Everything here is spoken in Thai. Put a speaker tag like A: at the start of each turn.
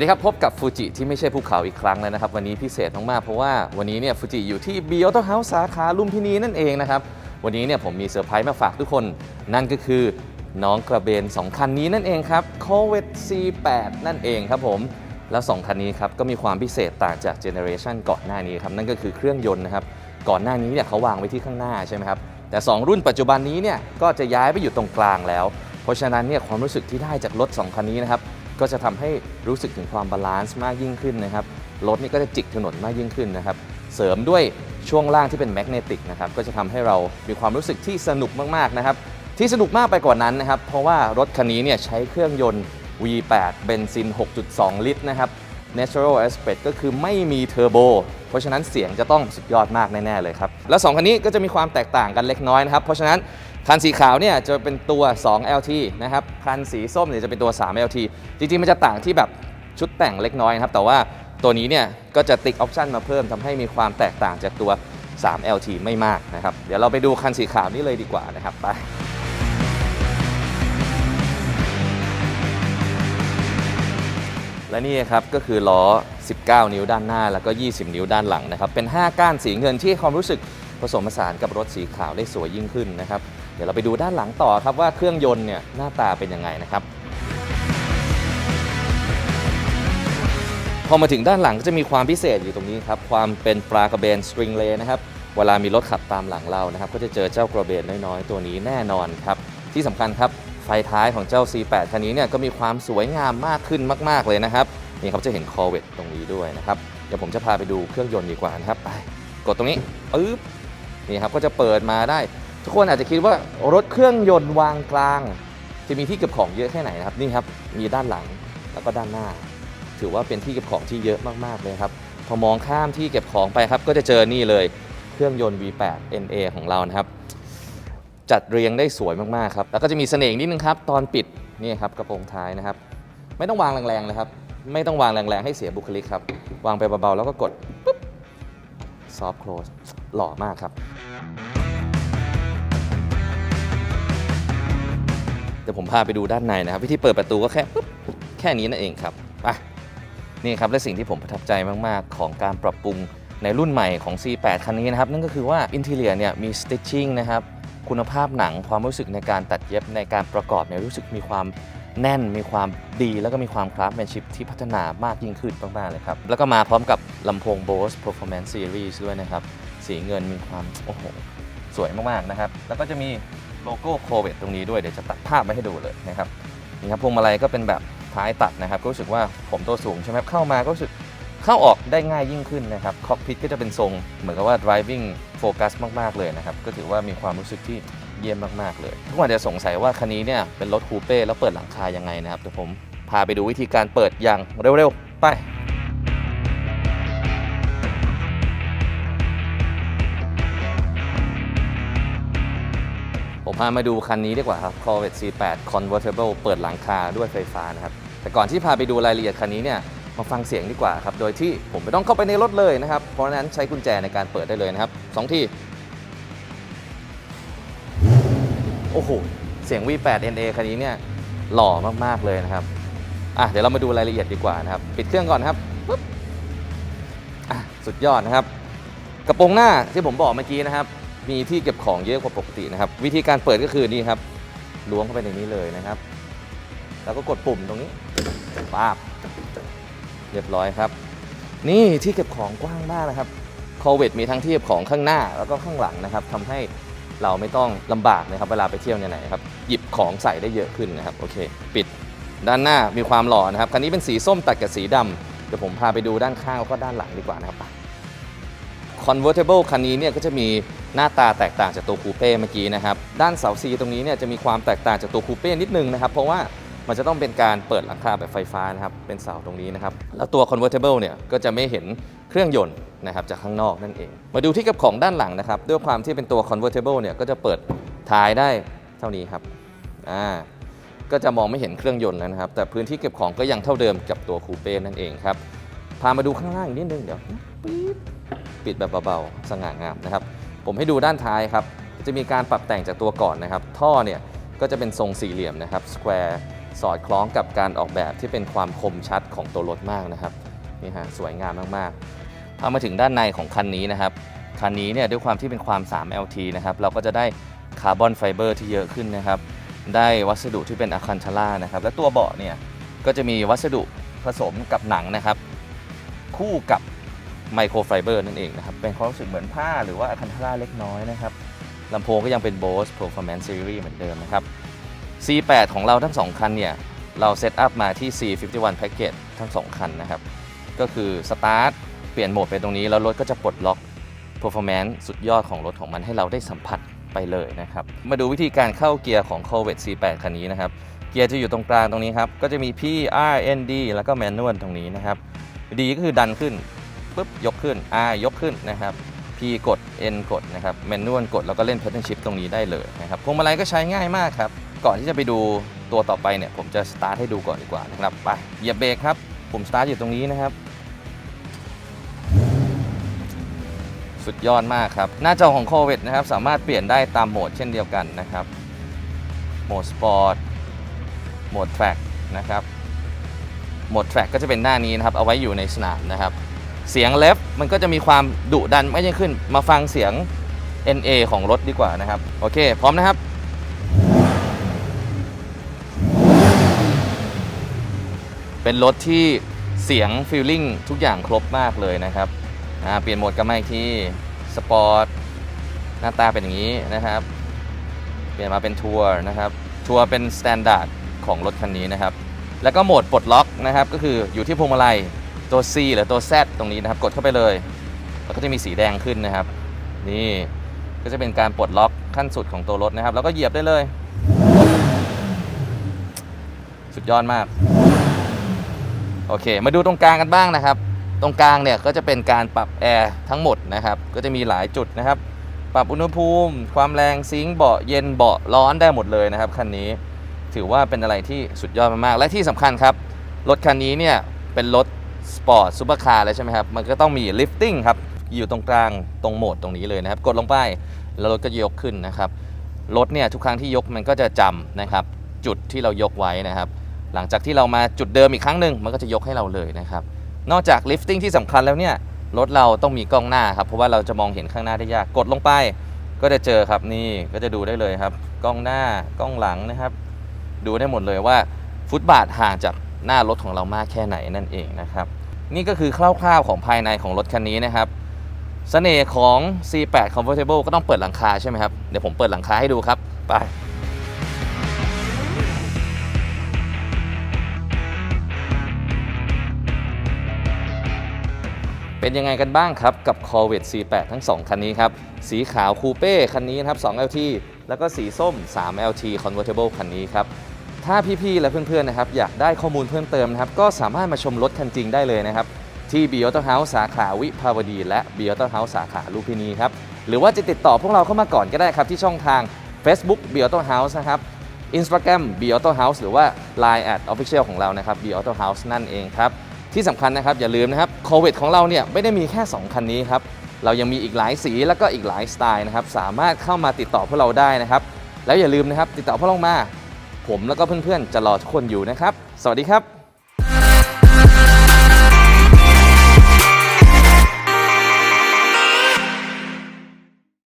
A: สวัสดีครับ พบกับฟูจิที่ไม่ใช่ภูเขาอีกครั้งแล้วนะครับ วันนี้พิเศษมากๆ เพราะว่าวันนี้เนี่ยฟูจิอยู่ที่ b ี a u t o House สาขาลุมพินีนั่นเองนะครับ วันนี้เนี่ยผมมีเซอร์ไพรส์มาฝากทุกคน นั่นก็คือน้องกระเบน 2 คันนี้นั่นเองครับ c o v e t C8 นั่นเองครับผม แล้ว 2 คันนี้ครับ ก็มีความพิเศษต่างจากเจเนอเรชันก่อนหน้านี้ครับ นั่นก็คือเครื่องยนต์นะครับ ก่อนหน้านี้เนี่ยเขาวางไว้ที่ข้างหน้าใช่ไหมครับ แต่ 2 รุ่นปัจจุบันนี้เนี่ยก็จะย้ายไปอยู่ตรงกลางแล้ว เพราะฉะนั้นเนี่ยความรู้สึกที่ได้จากรถ 2 คันนี้นะครับ ก็จะทำให้รู้สึกถึงความบาลานซ์มากยิ่งขึ้นนะครับรถนี่ก็จะจิกถนนมากยิ่งขึ้นนะครับ เสริมด้วยช่วงล่างที่เป็นแมกเนติกนะครับ ก็จะทำให้เรามีความรู้สึกที่สนุกมากๆนะครับ ที่สนุกมากไปกว่านั้นนะครับ เพราะว่ารถคันนี้เนี่ยใช้เครื่องยนต์ V8 เบนซิน 6.2 ลิตรนะครับ Natural Aspect ก็คือไม่มีเทอร์โบ เพราะฉะนั้นเสียงจะต้องสุดยอดมากแน่ๆเลยครับ แล้ว2คันนี้ก็จะมีความแตกต่างกันเล็กน้อยนะครับ เพราะฉะนั้นคันสีขาวเนี่ยจะเป็นตัว 2 LT นะครับ คันสีส้มเนี่ยจะเป็นตัว 3 LT จริงๆ มันจะต่างที่แบบชุดแต่งเล็กน้อยนะครับ แต่ว่าตัวนี้เนี่ยก็จะติ๊กออปชันมาเพิ่มทำให้มีความแตกต่างจากตัว 3 LT ไม่มากนะครับ เดี๋ยวเราไปดูคันสีขาวนี้เลยดีกว่านะครับ ไป และนี่ครับก็คือล้อ 19 นิ้วด้านหน้าแล้วก็ 20 นิ้วด้านหลังนะครับ เป็น 5 ก้านสีเงินที่ความรู้สึกผสมผสานกับรถสีขาวได้สวยยิ่งขึ้นนะครับ เดี๋ยวเราไปดูด้านหลังต่อครับว่าเครื่องยนต์เนี่ยหน้าตาเป็นยังไงนะครับ พอมาถึงด้านหลังก็จะมีความพิเศษอยู่ตรงนี้ครับ ความเป็นปลากระเบนสตริงเลนะครับ เวลามีรถขับตามหลังเรานะครับ ก็จะเจอเจ้ากระเบนน้อยๆ ตัวนี้แน่นอนครับ ที่สำคัญครับ ฟท้ายของเจ้า C8 คันนี้เนี่ยก็มีความสวยงามมากขึ้นมาก ๆ เลยนะครับ นี่ครับจะเห็นคอเวตตรงนี้ด้วยนะครับ เดี๋ยวผมจะพาไปดูเครื่องยนต์ดีกว่านะครับ ไปกดตรงนี้ปึ๊บนี่ครับก็จะเปิดมาได้ ทุกคนอาจจะคิดว่ารถเครื่องยนต์วางกลาง จะมีที่เก็บของเยอะแค่ไหนนะครับนี่ครับมีด้านหลังแล้วก็ด้านหน้า ถือว่าเป็นที่เก็บของที่เยอะมากๆเลยครับพอมองข้ามที่เก็บของไปครับก็จะเจอนี่เลยเครื่องยนต์ V8 NA ของเรานะครับ จัดเรียงได้สวยมากๆครับ แล้วก็จะมีเสน่ห์นิดนึงครับ ตอนปิดนี่ครับกระโปรงท้ายนะครับ ไม่ต้องวางแรงๆเลยครับ ไม่ต้องวางแรงๆให้เสียบุคลิกครับ วางไปเบาๆแล้วก็กดปุ๊บซอฟ t ์ close หล่อมากครับเดี๋ยวผมพาไปดูด้านในนะครับ วิธีเปิดประตูก็แค่ปุ๊บแค่นี้นั่นเองครับไปนี่ครับ และสิ่งที่ผมประทับใจมาก ๆ ของการปรับปรุงในรุ่นใหม่ของ C8 คันนี้นะครับ นั่นก็คือว่าอินเทเลียเนี่ยมี stitching นะครับ คุณภาพหนังความรู้สึกในการตัดเย็บในการประกอบเนี่ยรู้สึกมีความแน่นมีความดีแล้วก็มีความคราฟแมนชิพที่พัฒนามากยิ่งขึ้นมากๆเลยครับ แล้วก็มาพร้อมกับลำโพง Bose Performance Series ด้วยนะครับ สีเงินมีความ โอ้โห สวยมากๆนะครับ แล้วก็จะมีโลโก้โคเวตตรงนี้ด้วย เดี๋ยวจะตัดภาพมาให้ดูเลยนะครับ นี่ครับพวงมาลัยก็เป็นแบบท้ายตัดนะครับ ก็รู้สึกว่าผมตัวสูงใช่ไหมเข้ามาก็รู้สึก เข้าออกได้ง่ายยิ่งขึ้นนะครับคอกพิทก็จะเป็นทรงเหมือนกับว่า driving focus มาก ๆ เลยนะครับ ก็ถือว่ามีความรู้สึกที่เยี่ยมมาก ๆ เลย ทุกคนอาจจะสงสัยว่าคันนี้เนี่ยเป็นรถคูเป้แล้วเปิดหลังคายังไงนะครับเดี๋ยวผมพาไปดูวิธีการเปิดอย่างเร็ว ๆ ไปผมพามาดูคันนี้ดีกว่าครับ Corvette C8 Convertible เปิดหลังคาด้วยไฟฟ้านะครับ แต่ก่อนที่พาไปดูรายละเอียดคันนี้เนี่ย มาฟังเสียงดีกว่าครับ โดยที่ผมไม่ต้องเข้าไปในรถเลยนะครับ เพราะฉะนั้นใช้กุญแจในการเปิดได้เลยนะครับสองที่ โอ้โห เสียง V8 NA คันนี้เนี่ยหล่อมาก ๆ เลยนะครับ อะ เดี๋ยวเรามาดูรายละเอียดดีกว่านะครับ ปิดเครื่องก่อนครับปุ๊บอะ สุดยอดนะครับ กระโปรงหน้าที่ผมบอกเมื่อกี้นะครับ มีที่เก็บของเยอะกว่าปกตินะครับ วิธีการเปิดก็คือนี่ครับล้วงเข้าไปในนี้เลยนะครับ แล้วก็กดปุ่มตรงนี้ป้าบ เรียบร้อยครับ นี่ที่เก็บของกว้างมากนะครับโควิดมีทั้งที่เก็บของข้างหน้าแล้วก็ข้างหลังนะครับทำให้เราไม่ต้องลำบากนะครับ เวลาไปเที่ยวไหนครับหยิบของใส่ได้เยอะขึ้นนะครับโอเค ปิดด้านหน้ามีความหล่อนะครับคันนี้เป็นสีส้มตัดกับสีดำเดี๋ยวผมพาไปดูด้านข้างแล้วก็ด้านหลังดีกว่านะครับ Convertible คันนี้เนี่ยก็จะมีหน้าตาแตกต่างจากตัวคูเป้เมื่อกี้นะครับ ด้านเสาซีตรงนี้เนี่ยจะมีความแตกต่างจากตัวคูเป้นิดนึงนะครับ เพราะว่า มันจะต้องเป็นการเปิดหลังคาแบบไฟฟ้านะครับ เป็นเสาตรงนี้นะครับ แล้วตัว Convertible เนี่ยก็จะไม่เห็นเครื่องยนต์นะครับจากข้างนอกนั่นเอง มาดูที่กับของด้านหลังนะครับ ด้วยความที่เป็นตัว Convertible เนี่ยก็จะเปิดท้ายได้เท่านี้ครับ อ่า ก็จะมองไม่เห็นเครื่องยนต์แล้วนะครับ แต่พื้นที่เก็บของก็ยังเท่าเดิมกับตัวคูเป้นั่นเองครับ พามาดูข้างล่างอีกนิดนึงเดี๋ยวปี๊ดปิดแบบเบาๆ สง่างามนะครับ ผมให้ดูด้านท้ายครับ จะมีการปรับแต่งจากตัวก่อนนะครับ ท่อเนี่ยก็จะเป็นทรงสี่เหลี่ยมนะครับ square สอดคล้องกับการออกแบบที่เป็นความคมชัดของตัวรถมากนะครับนี่ฮะสวยงามมากๆพอมาถึงด้านในของคันนี้นะครับคันนี้เนี่ยด้วยความที่เป็นความ 3 LT นะครับเราก็จะได้คาร์บอนไฟเบอร์ที่เยอะขึ้นนะครับได้วัสดุที่เป็นอะคันทาร่านะครับและตัวเบาะเนี่ยก็จะมีวัสดุผสมกับหนังนะครับ คู่กับไมโครไฟเบอร์นั่นเองนะครับเป็นความรู้สึกเหมือนผ้าหรือว่าอะคันทาร่าเล็กน้อยนะครับลำโพงก็ยังเป็น Bose Performance Series เหมือนเดิมนะครับ C8 ของเราทั้ง 2 คันเนี่ย เราเซตอัพมาที่ C51 Package ทั้ง 2 คันนะครับ ก็คือสตาร์ทเปลี่ยนโหมดไปตรงนี้ แล้วรถก็จะปลดล็อก Performance สุดยอดของรถของมันให้เราได้สัมผัสไปเลยนะครับ มาดูวิธีการเข้าเกียร์ของ Corvette C8 คันนี้นะครับ เกียร์จะอยู่ตรงกลางตรงนี้ครับ ก็จะมี P R N D แล้วก็ Manual ตรงนี้นะครับ D ก็คือดันขึ้นปุ๊บยกขึ้น R ยกขึ้นนะครับ P กด N กดนะครับ Manual กดแล้วก็เล่น Pattern Shift ตรงนี้ได้เลยนะครับพวงมาลัยก็ใช้ง่ายมากครับ ก่อนที่จะไปดูตัวต่อไปเนี่ยผมจะสตาร์ทให้ดูก่อนดีกว่านะครับไปเหยียบเบรกครับปุ่มสตาร์ทอยู่ตรงนี้นะครับสุดยอดมากครับ หน้าจอของ Corvette นะครับ สามารถเปลี่ยนได้ตามโหมดเช่นเดียวกันนะครับ โหมดสปอร์ต โหมด Track นะครับ โหมด Track ก็จะเป็นหน้านี้นะครับ เอาไว้อยู่ในสนามนะครับ เสียงเลฟมันก็จะมีความดุดันไมากยิ่งขึ้น มาฟังเสียง NA ของรถดีกว่านะครับ โอเค พร้อมนะครับ เป็นรถที่เสียงฟีลลิ่งทุกอย่างครบมากเลยนะครับเปลี่ยนโหมดกันมาอีกที่สปอร์ตหน้าตาเป็นอย่างนี้นะครับ เปลี่ยนมาเป็นทัวร์นะครับทัวร์เป็นสแตนดาร์ดของรถคันนี้นะครับ แล้วก็โหมดปลดล็อกนะครับ ก็คืออยู่ที่พวงมาลัยตัว C หรือตัว Z ตรงนี้นะครับ กดเข้าไปเลยแล้วก็จะมีสีแดงขึ้นนะครับ นี่ก็จะเป็นการปลดล็อกขั้นสุดของตัวรถนะครับ แล้วก็เหยียบได้เลย สุดยอดมาก โอเค มาดูตรงกลางกันบ้างนะครับ ตรงกลางเนี่ยก็จะเป็นการปรับแอร์ทั้งหมดนะครับ ก็จะมีหลายจุดนะครับ ปรับอุณหภูมิ ความแรงซิงค์เบาะเย็นเบาะร้อนได้หมดเลยนะครับคันนี้ถือว่าเป็นอะไรที่สุดยอดมากๆและที่สำคัญครับ รถคันนี้เนี่ยเป็นรถสปอร์ตซูเปอร์คาร์เลยใช่ไหมครับ มันก็ต้องมีลิฟติ้งครับ อยู่ตรงกลางตรงโหมดตรงนี้เลยนะครับ กดลงไปแล้วรถก็ยกขึ้นนะครับ รถเนี่ยทุกครั้งที่ยกมันก็จะจำนะครับ จุดที่เรายกไว้นะครับ หลังจากที่เรามาจุดเดิมอีกครั้งหนึ่งมันก็จะยกให้เราเลยนะครับ นอกจากลิฟติ้งที่สำคัญแล้วเนี่ยรถเราต้องมีกล้องหน้าครับเพราะว่าเราจะมองเห็นข้างหน้าได้ยากกดลงไป ก็จะเจอครับนี่ก็จะดูได้เลยครับ กล้องหน้ากล้องหลังนะครับ ดูได้หมดเลยว่าฟุตบาทห่างจากหน้ารถของเรามากแค่ไหนนั่นเองนะครับ นี่ก็คือคร่าวๆของภายในของรถคันนี้นะครับเสน่ห์ของ C8 Convertible ก็ต้องเปิดหลังคาใช่ไหมครับ เดี๋ยวผมเปิดหลังคาให้ดูครับ ไป เป็นยังไงกันบ้างครับ กับ Corvette C8 ทั้ง 2 คันนี้ครับ สีขาวคูเป้คันนี้นะครับ 2 LT แล้วก็สีส้ม 3 LT Convertible คันนี้ครับ ถ้าพี่ๆ และเพื่อนๆ นะครับ อยากได้ข้อมูลเพิ่มเติมนะครับ ก็สามารถมาชมรถคันจริงได้เลยนะครับ ที่ b i o t o House สาขาวิภาวดี และ b i o t o House สาขาลูพินีครับ หรือว่าจะติดต่อพวกเราเข้ามาก่อนก็ได้ครับ ที่ช่องทาง Facebook b i o t o House นะครับ Instagram b i o t o House หรือว่า Line at Official ของเรานะครับ b i o t o House นั่นเองครับ ที่สำคัญนะครับอย่าลืมนะครับโควิดของเราเนี่ยไม่ได้มีแค่ 2 คันนี้ครับเรายังมีอีกหลายสีแล้วก็อีกหลายสไตล์นะครับสามารถเข้ามาติดต่อพวกเราได้นะครับแล้วอย่าลืมนะครับติดต่อพวกเรามา ผมแล้วก็เพื่อนๆจะรอทุกคนอยู่นะครับ สวัสดีครับ